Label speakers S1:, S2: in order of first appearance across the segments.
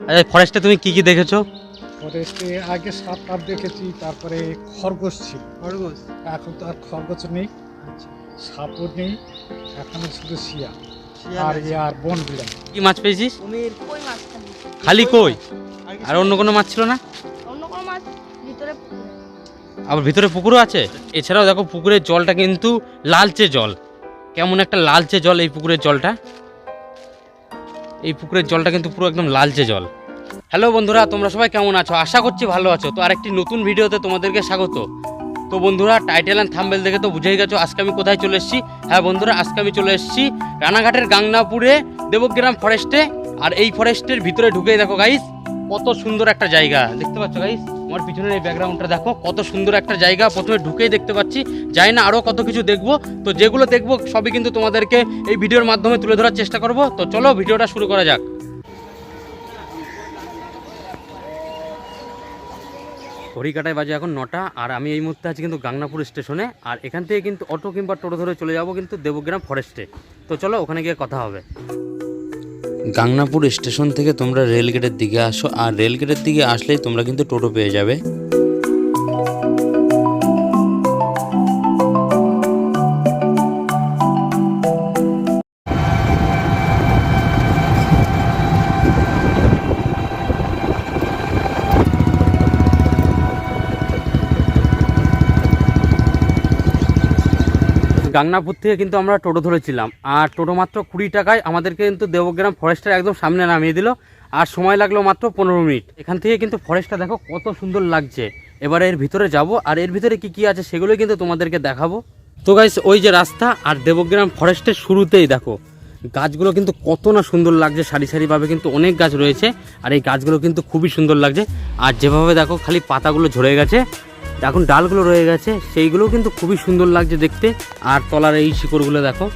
S1: আচ্ছা ফরেস্টে তুমি কি কি দেখেছ?
S2: ফরেস্টে আগে সাপ টাপ দেখেছি তারপরে খরগোশ ছিল।
S3: খরগোশ?
S2: এখন তো আর খরগোশ নেই।
S3: আচ্ছা।
S2: সাপও নেই এখন শুধু শিয়া। আর। ইয়ে আর বন বিড়াল।
S1: কি মাছ পেয়েছিস?
S3: কুমির।
S4: কই মাছ খালি?
S1: খালি কই?
S3: আর
S1: অন্য কোনো মাছ ছিল না?
S4: অন্য কোনো মাছ? ভিতরে
S1: আবার ভিতরে পুকুরও আছে? এছাড়াও দেখো পুকুরের জলটা কিন্তু লালচে জল। কেমন একটা লালচে জল এই পুকুরের জলটা? এই পুকুরের জলটা কিন্তু পুরো একদম লালচে জল। হ্যালো বন্ধুরা, তোমরা সবাই কেমন আছো? আশা করছি ভালো আছো। তো আরেকটি নতুন ভিডিওতে তোমাদেরকে স্বাগত। তো বন্ধুরা টাইটেল অ্যান্ড থাম্বেল দেখে তো বুঝেই গেছো আজকে আমি কোথায় চলে এসেছি। হ্যাঁ বন্ধুরা, আজকে আমি চলে এসেছি রানাঘাটের গাংনাপুরে, দেবগ্রাম ফরেস্টে আর এই ফরেস্টের ভিতরে ঢুকে দেখো গাইস কত সুন্দর একটা জায়গা। দেখতে পাচ্ছ গাইস আমার পিছনের এই ব্যাকগ্রাউন্ডটা দেখো, কত সুন্দর একটা জায়গা। প্রথমে ঢুকেই দেখতে পাচ্ছি। যাই না আরও কত কিছু দেখব। তো যেগুলো দেখব, সবই কিন্তু তোমাদেরকে এই ভিডিওর মাধ্যমে তুলে ধরার চেষ্টা করব। তো চলো, ভিডিওটা শুরু করা যাক। ঘড়িকাটায় বাজে এখন নটা, আর আমি এই মুহূর্তে আছি কিন্তু গাংনাপুর স্টেশনে। আর এখান থেকে কিন্তু অটো কিংবা টোটো ধরে চলে যাব কিন্তু দেবগ্রাম ফরেস্টে তো চলো, ওখানে গিয়ে কথা হবে। গাংনাপুর স্টেশন থেকে তোমরা রেলগেটের দিকে আসো, আর রেলগেটের দিকে আসলেই তোমরা কিন্তু টোটো পেয়ে যাবে। গাংনাপুর থেকে কিন্তু আমরা টোটো ধরেছিলাম। আর টোটো মাত্র কুড়ি টাকায় আমাদেরকে কিন্তু দেবগ্রাম ফরেস্টের একদম সামনে নামিয়ে দিল। আর সময় লাগল মাত্র পনেরো মিনিট। এখান থেকে কিন্তু ফরেস্টটা দেখো কত সুন্দর লাগছে। এবার এর ভিতরে যাব। আর এর ভিতরে কি কি আছে সেগুলোই কিন্তু তোমাদেরকে দেখাবো। তো গাইস ওই যে রাস্তা আর দেবগ্রাম ফরেস্টের শুরুতেই দেখো, গাছগুলো কিন্তু কত না সুন্দর লাগছে। সারি সারিভাবে কিন্তু অনেক গাছ রয়েছে। আর এই গাছগুলো কিন্তু খুবই সুন্দর লাগছে। আর যেভাবে দেখো খালি পাতাগুলো ঝরে গেছে। এখন ডালগুলো রয়ে গেছে সেইগুলো কিন্তু খুবই সুন্দর লাগছে দেখতে। আর তলার এই শিকড়গুলো দেখো,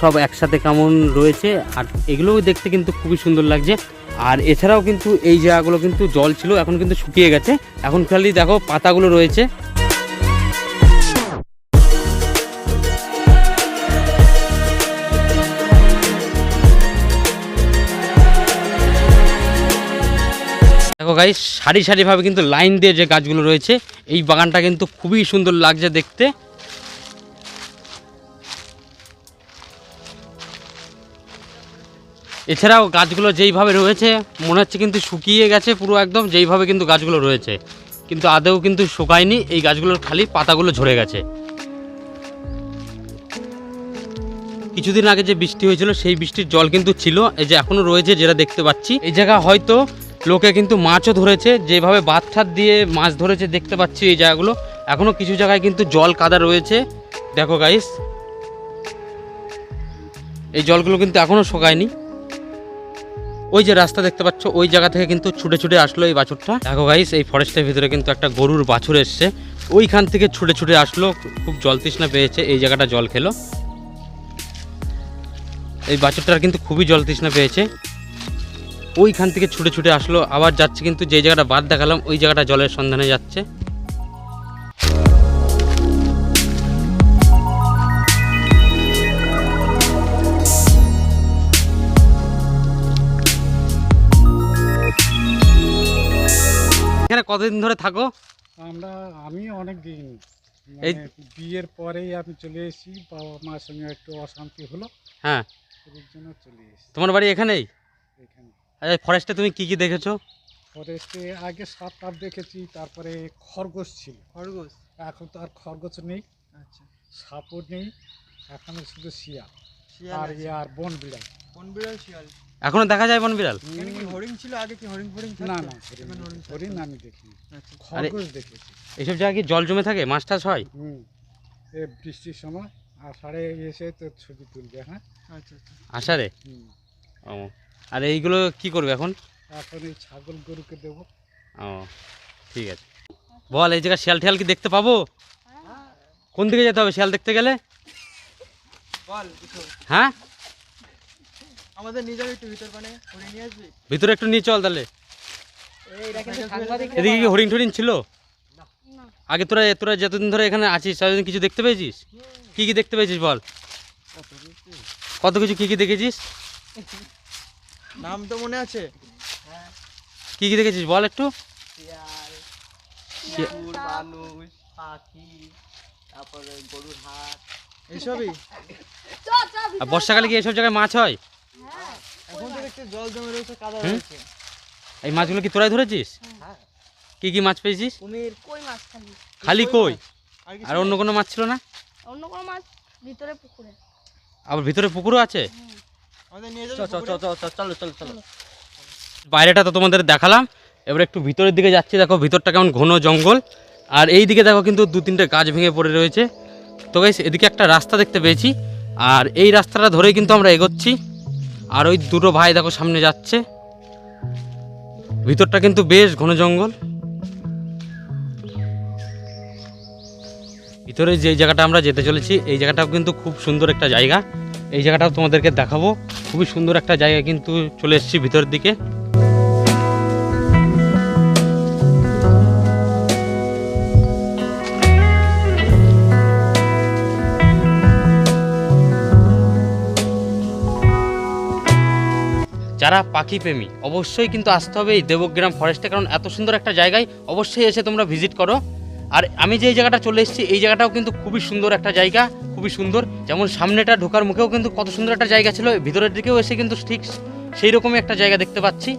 S1: সব একসাথে কেমন রয়েছে, আর এগুলোও দেখতে কিন্তু খুবই সুন্দর লাগছে। আর এছাড়াও কিন্তু এই জায়গাগুলো কিন্তু জল ছিল, এখন কিন্তু শুকিয়ে গেছে। এখন খালি দেখো পাতাগুলো রয়েছে। গাইস, সারি সারিভাবে কিন্তু লাইন দিয়ে যে গাছগুলো রয়েছে, এই বাগানটা কিন্তু খুবই সুন্দর লাগছে দেখতে। এছাড়াও গাছগুলো যেইভাবে রয়েছে, মনে হচ্ছে কিন্তু শুকিয়ে গেছে পুরো একদম, যেইভাবে কিন্তু গাছগুলো রয়েছে। কিন্তু আদেও কিন্তু শুকায়নি, এই গাছগুলোর খালি পাতাগুলো ঝরে গেছে। কিছুদিন আগে যে বৃষ্টি হয়েছিল, সেই বৃষ্টির জল কিন্তু ছিল, এই যে এখনও রয়েছে যেটা দেখতে পাচ্ছি। এই জায়গা হয়তো লোকে কিন্তু মাছও ধরেছে, যেভাবে বাচ্চার দিয়ে মাছ ধরেছে দেখতে পাচ্ছি এই জায়গাগুলো। এখনও কিছু জায়গায় কিন্তু জল কাদা রয়েছে। দেখো গাইস এই জলগুলো কিন্তু এখনও শোকায়নি। ওই যে রাস্তা দেখতে পাচ্ছ, ওই জায়গা থেকে কিন্তু ছুটে ছুটে আসলো এই বাছুরটা। দেখো গাইস এই ফরেস্টের ভিতরে কিন্তু একটা গরুর বাছুর এসছে। ওইখান থেকে ছুটে ছুটে আসলো, খুব জল তৃষ্ণা পেয়েছে, এই জায়গাটা জল খেলো। এই বাছুরটার কিন্তু খুবই জল তৃষ্ণা পেয়েছে। ওইখান থেকে ছুটে ছুটে আসলো আবার যাচ্ছে কিন্তু যে জায়গাটা বাদ দেখালাম ওই জায়গাটা জলের সন্ধানে যাচ্ছে। এখানে কতদিন ধরে থাকো?
S2: আমরা আমি অনেক দিন
S1: এই-
S2: মানে বিয়ের পরেই আমি চলে এসেছি বাবা মার সঙ্গে একটু অশান্তি হলো।
S1: হ্যাঁ।
S2: জন্য চলে এসেছি।
S1: তোমার বাড়ি এখানেই?
S2: এখানে
S1: আচ্ছা ফরেস্টে তুমি কি কি দেখেছ?
S2: ফরেস্টে আগে সাপ টাপ দেখেছি তারপরে খরগোশ ছিল।
S3: খরগোশ?
S2: এখন তো আর খরগোশ নেই
S3: আচ্ছা।
S2: সাপও নেই এখন শুধু শিয়া
S3: শিয়াল
S2: আর। ইয়ে আর বন বিড়াল।
S3: বন বিড়াল শিয়াল?
S1: এখনও দেখা যায় বন বিড়াল?
S3: এখানে কি হরিণ ছিল? আগে কি হরিণ ফরিং
S2: না না
S3: হরিণ
S2: হরিণ
S3: না।
S2: আমি দেখিনি।
S3: আচ্ছা।
S2: খরগোশ দেখেছি।
S1: এইসব জায়গায় কি জল জমে থাকে? মাছ টাছ হয়?
S2: হুম। এ বৃষ্টির সময় আষাঢ়ে এসে তো ছবি তুলবে হ্যাঁ?
S3: আচ্ছা আচ্ছা।
S1: আষাঢ়ে?
S2: হুম।
S1: ও। আর এইগুলো কি করবে এখন?
S2: এখন এই ছাগল গরুকে দেবো।
S1: ও ঠিক আছে। বল এই জায়গায় শিয়াল টিয়াল কি দেখতে পাবো? কোন দিকে যেতে হবে শিয়াল দেখতে গেলে?
S3: বল
S1: হ্যাঁ?
S3: আমাদের নিয়ে যাবে একটু ভিতর পানে হরিণ নিয়ে আসবি?
S1: ভিতরে একটু নিয়ে চল তাহলে। এদিকে কি হরিণ টরিণ ছিল? আগে তোরা তোরা যতদিন ধরে এখানে আছিস ততদিন কিছু দেখতে পেয়েছিস? কি কি দেখতে পেয়েছিস বল? কত কিছু কি কি দেখেছিস?
S3: নাম তো মনে আছে?
S1: কি কি দেখেছিস বল একটু?
S3: মানুষ পাখি তারপরে গরুর হাট এইসবই?
S1: আর বর্ষাকালে কি এইসব জায়গায় মাছ হয়?
S3: এখন তো দেখছি জল জমে রয়েছে কাদা রয়েছে।
S1: এই মাছগুলো কি তোরাই ধরেছিস?
S3: হ্যাঁ।
S1: কি কি মাছ পেয়েছিস?
S3: কুমির।
S4: কই মাছ খালি?
S1: খালি কই
S3: আর
S1: অন্য কোনো মাছ ছিল না?
S4: অন্য কোনো মাছ ভিতরে পুকুরে।
S1: আবার ভিতরে পুকুরও আছে? চলো চলো চলো বাইরেটা তো তোমাদের দেখালাম। এবার একটু ভিতরের দিকে যাচ্ছি দেখো ভিতরটা কেমন ঘন জঙ্গল। আর এই দিকে দেখো কিন্তু দু তিনটে গাছ ভেঙে পড়ে রয়েছে। তো গাইস এদিকে একটা রাস্তা দেখতে পেয়েছি। আর এই রাস্তাটা ধরেই কিন্তু আমরা এগোচ্ছি। আর ওই দুটো ভাই দেখো সামনে যাচ্ছে। ভিতরটা কিন্তু বেশ ঘন জঙ্গল। ভিতরে যে জায়গাটা আমরা যেতে চলেছি এই জায়গাটাও কিন্তু খুব সুন্দর একটা জায়গা। এই জায়গাটাও তোমাদেরকে দেখাবো। খুবই সুন্দর একটা জায়গা কিন্তু চলে এসেছি ভিতরের দিকে। যারা পাখি প্রেমী, অবশ্যই কিন্তু আসতে হবে এই দেবগ্রাম ফরেস্টে কারণ এত সুন্দর একটা জায়গায় অবশ্যই এসে তোমরা ভিজিট করো। আর আমি যে জায়গাটা চলে এসেছি, এই জায়গাটাও কিন্তু খুবই সুন্দর একটা জায়গা, খুবই সুন্দর। যেমন সামনেটা ঢোকার মুখেও কিন্তু কত সুন্দর একটা জায়গা ছিল ভিতরের দিকেও এসে কিন্তু ঠিক সেই রকমই একটা জায়গা দেখতে পাচ্ছি।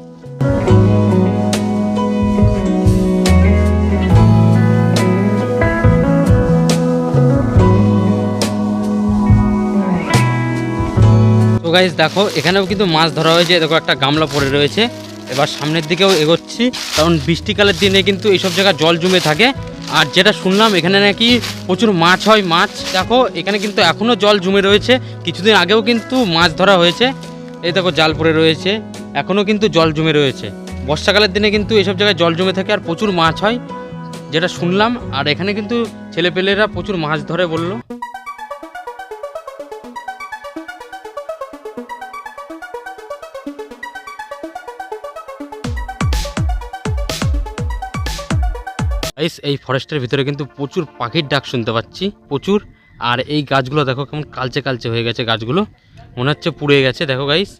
S1: তো দেখো, এখানেও কিন্তু মাছ ধরা হয়েছে, দেখো একটা গামলা পড়ে রয়েছে। এবার সামনের দিকেও এগোচ্ছি, কারণ বৃষ্টিকালের দিনে কিন্তু এইসব জায়গায় জল জমে থাকে। আর যেটা শুনলাম, এখানে নাকি প্রচুর মাছ হয়। মাছ, দেখো, এখানে কিন্তু এখনও জল জমে রয়েছে। কিছুদিন আগেও কিন্তু মাছ ধরা হয়েছে। এই দেখো, জাল পড়ে রয়েছে। এখনও কিন্তু জল জমে রয়েছে। বর্ষাকালের দিনে কিন্তু এসব জায়গায় জল জমে থাকে আর প্রচুর মাছ হয়, যেটা শুনলাম। আর এখানে কিন্তু ছেলেপেলেরা প্রচুর মাছ ধরে বলল। গাইস এই ফরেস্টের ভিতরে কিন্তু প্রচুর পাখির ডাক শুনতে পাচ্ছি, প্রচুর। আর এই গাছগুলো দেখো কেমন কালচে কালচে হয়ে গেছে গাছগুলো। মনে হচ্ছে পুড়ে গেছে, দেখো গাইস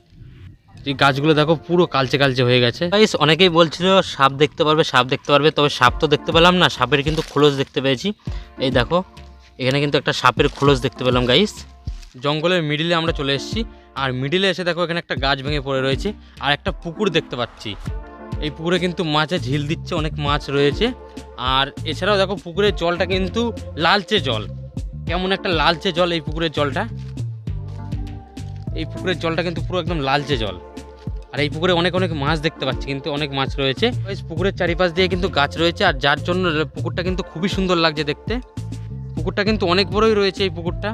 S1: এই গাছগুলো দেখো পুরো কালচে কালচে হয়ে গেছে। গাইস অনেকেই বলছিল সাপ দেখতে পারবে, সাপ দেখতে পারবে, তবে সাপ তো দেখতে পেলাম না, সাপের কিন্তু খোলস দেখতে পেয়েছি। এই দেখো, এখানে কিন্তু একটা সাপের খোলস দেখতে পেলাম গাইস জঙ্গলের মিডিলে আমরা চলে এসেছি, আর মিডিলে এসে দেখো এখানে একটা গাছ ভেঙে পড়ে রয়েছে, আর একটা পুকুর দেখতে পাচ্ছি। এই পুকুরে কিন্তু মাছে ঝিল দিচ্ছে, অনেক মাছ রয়েছে। আর এছাড়াও দেখো পুকুরের জলটা কিন্তু লালচে জল। কেমন একটা লালচে জল এই পুকুরের জলটা? এই পুকুরের জলটা কিন্তু পুরো একদম লালচে জল। আর এই পুকুরে অনেক অনেক মাছ দেখতে পাচ্ছি, কিন্তু অনেক মাছ রয়েছে। পুকুরের চারিপাশ দিয়ে কিন্তু গাছ রয়েছে, আর যার জন্য পুকুরটা কিন্তু খুবই সুন্দর লাগছে দেখতে। পুকুরটা কিন্তু অনেক বড়ই রয়েছে এই পুকুরটা।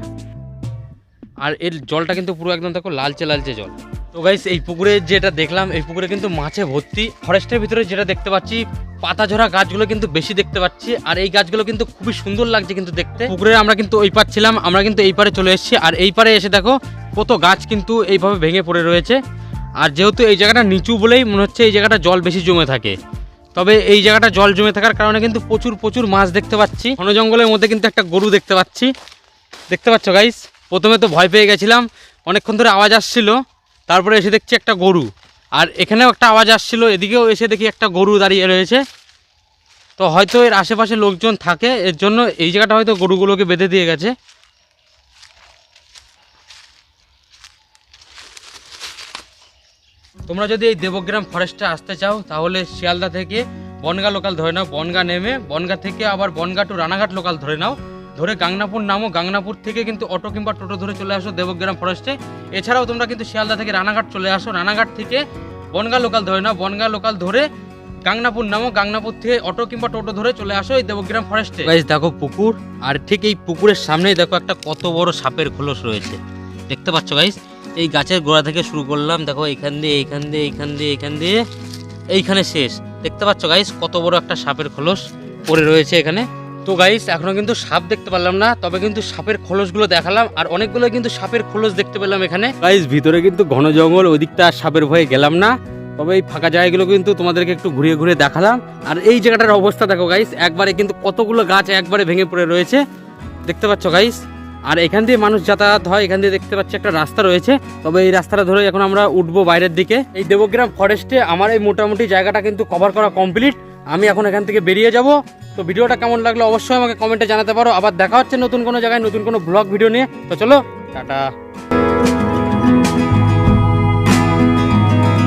S1: আর এর জলটা কিন্তু পুরো একদম দেখো লালচে লালচে জল। তো গাইস এই পুকুরে যেটা দেখলাম, এই পুকুরে কিন্তু মাছে ভর্তি। ফরেস্টের ভিতরে যেটা দেখতে পাচ্ছি পাতা ঝরা গাছগুলো কিন্তু বেশি দেখতে পাচ্ছি, আর এই গাছগুলো কিন্তু খুবই সুন্দর লাগছে কিন্তু দেখতে। পুকুরে আমরা কিন্তু ওই পার ছিলাম, আমরা কিন্তু এই পারে চলে এসেছি, আর এই পারে এসে দেখো, কত গাছ কিন্তু এইভাবে ভেঙে পড়ে রয়েছে। আর যেহেতু এই জায়গাটা নিচু বলেই মনে হচ্ছে, এই জায়গাটা জল বেশি জমে থাকে। তবে এই জায়গাটা জল জমে থাকার কারণে কিন্তু প্রচুর প্রচুর মাছ দেখতে পাচ্ছি। ঘন জঙ্গলের মধ্যে কিন্তু একটা গরু দেখতে পাচ্ছি। দেখতে পাচ্ছ গাইস প্রথমে তো ভয় পেয়ে গেছিলাম, অনেকক্ষণ ধরে আওয়াজ আসছিল। তারপরে এসে দেখছি একটা গরু। আর এখানেও একটা আওয়াজ আসছিল, এদিকেও এসে দেখি একটা গরু দাঁড়িয়ে রয়েছে। তো হয়তো এর আশেপাশে লোকজন থাকে, এর জন্য এই জায়গাটা হয়তো গরুগুলোকে বেঁধে দিয়ে গেছে। তোমরা যদি এই দেবগ্রাম ফরেস্টে আসতে চাও, তাহলে শিয়ালদা থেকে বনগা লোকাল ধরে নাও, বনগা নেমে, বনগা থেকে আবার বনগা টু রানাঘাট লোকাল ধরে নাও। ধরে গাংনাপুর নামো, গাংনাপুর থেকে কিন্তু অটো কিংবা টোটো ধরে চলে আসো দেবগ্রাম ফরেস্টে এছাড়াও তোমরা কিন্তু শিয়ালদা থেকে রানাঘাট চলে আসো। রানাঘাট থেকে বনগা লোকাল ধরে নাও। বনগা লোকাল ধরে গাংনাপুর নামো, গাংনাপুর থেকে অটো কিংবা টোটো ধরে চলে আসো এই দেবগ্রাম ফরেস্টে দেখো পুকুর, আর ঠিক এই পুকুরের সামনেই দেখো একটা কত বড় সাপের খোলস রয়েছে। দেখতে পাচ্ছ গাইজ এই গাছের গোড়া থেকে শুরু করলাম। দেখো এইখান দিয়ে এইখান দিয়ে এইখান দিয়ে এইখান দিয়ে। এইখানে শেষ। দেখতে পাচ্ছ গাইজ কত বড় একটা সাপের খোলস পড়ে রয়েছে এখানে। তো গাইস এখনও কিন্তু সাপ দেখতে পারলাম না, তবে কিন্তু সাপের খোলসগুলো দেখালাম, আর অনেকগুলো কিন্তু সাপের খোলস দেখতে পেলাম এখানে। গাইস ভিতরে কিন্তু ঘন জঙ্গল, ওদিকটা আর সাপের ভয়ে গেলাম না, তবে এই ফাঁকা জায়গাগুলো কিন্তু তোমাদেরকে একটু ঘুরিয়ে ঘুরিয়ে দেখালাম। আর এই জায়গাটার অবস্থা দেখো গাইস একবারে কিন্তু কতগুলো গাছ একবারে ভেঙে পড়ে রয়েছে, দেখতে পাচ্ছ গাইস আর এখান দিয়ে মানুষ যাতায়াত হয়, এখান দিয়ে দেখতে পাচ্ছি একটা রাস্তা রয়েছে, তবে এই রাস্তাটা ধরে এখন আমরা উঠবো বাইরের দিকে। এই দেবগ্রাম ফরেস্টে আমার এই মোটামুটি জায়গাটা কিন্তু কভার করা কমপ্লিট আমি এখন এখান থেকে বেরিয়ে যাব। তো ভিডিওটা কেমন লাগল অবশ্যই আমাকে কমেন্টে জানাতে পারো। আবার দেখা হচ্ছে নতুন কোনো জায়গায়, নতুন কোনো ব্লগ, ভিডিও নিয়ে। তো চলো, টাটা।